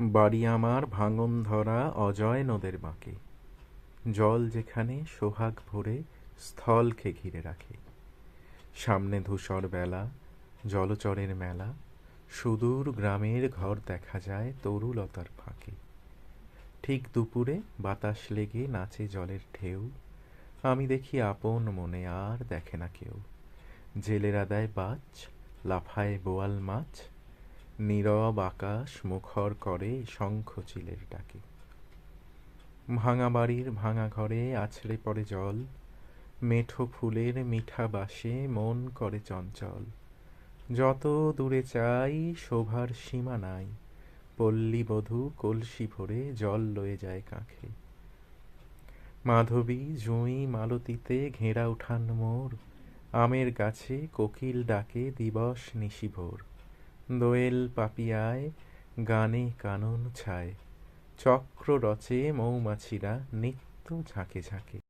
বাড়ি আমার ভাঙন ধরা অজয় নদের বাঁকে। জল যেখানে সোহাগ ভরে স্থলকে ঘিরে রাখে। সামনে ধূসর বেলা, জলচরের মেলা, সুদূর গ্রামের ঘর দেখা যায় তরুলতার ফাঁকে। ঠিক দুপুরে বাতাস লেগে নাচে জলের ঢেউ, আমি দেখি আপন মনে আর দেখে না কেউ। জেলেরা দেয় বাজ, লাফায় বোয়াল মাছ নীরব আকাশ মুখর করে শঙ্খ চিলের ডাকে। ভাঙা বাড়ির ভাঙা ঘরে আছড়ে পড়ে জল, মেঠো ফুলের মিঠা বাসে মন করে চঞ্চল। যত দূরে চাই শোভার সীমা নাই, পল্লী বধূ কলসি ভরে জল লয়ে যায় কাঁখে। মাধবী জুঁই মালতীতে ঘেরা উঠান মোর, আমের গাছে কোকিল ডাকে দিবস নিশিভোর। দোয়েল পাপিয়ায় গানে কানন ছায়। চক্র রচে মৌমাছিরা নিত্য ঝাঁকে ঝাঁকে।